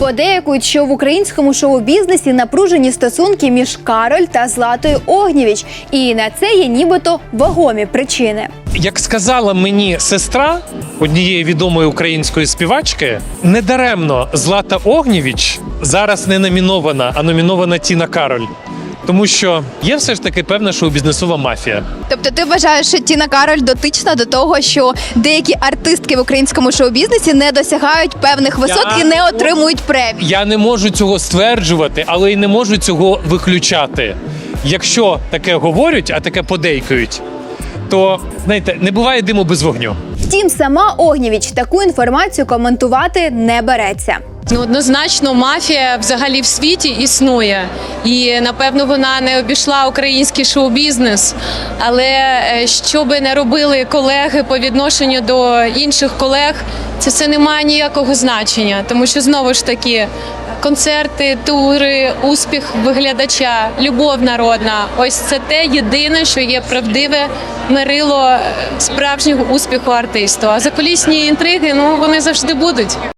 Подеякують, що в українському шоу-бізнесі напружені стосунки між Кароль та Златою Огнєвіч, і на це є нібито вагомі причини. Як сказала мені сестра однієї відомої української співачки, недаремно Злата Огнєвіч зараз не номінована, а номінована Тіна Кароль. Тому що є все ж таки певна шоу-бізнесова мафія. Тобто, ти вважаєш, що Тіна Кароль дотична до того, що деякі артистки в українському шоу-бізнесі не досягають певних висот Я- і не отримують премій. Я не можу цього стверджувати, але й не можу цього виключати. Якщо таке говорять, а таке подейкують, то знаєте, не буває диму без вогню. Втім, сама Огнєвіч таку інформацію коментувати не береться. Ну, однозначно, мафія взагалі в світі існує, і напевно вона не обійшла український шоу-бізнес. Але е, що би не робили колеги по відношенню до інших колег, це все не має ніякого значення, тому що знову ж таки. Концерти, тури, успіх виглядача, любов народна ось це те єдине, що є правдиве мерило справжнього успіху артисту. А закулісні інтриги ну вони завжди будуть.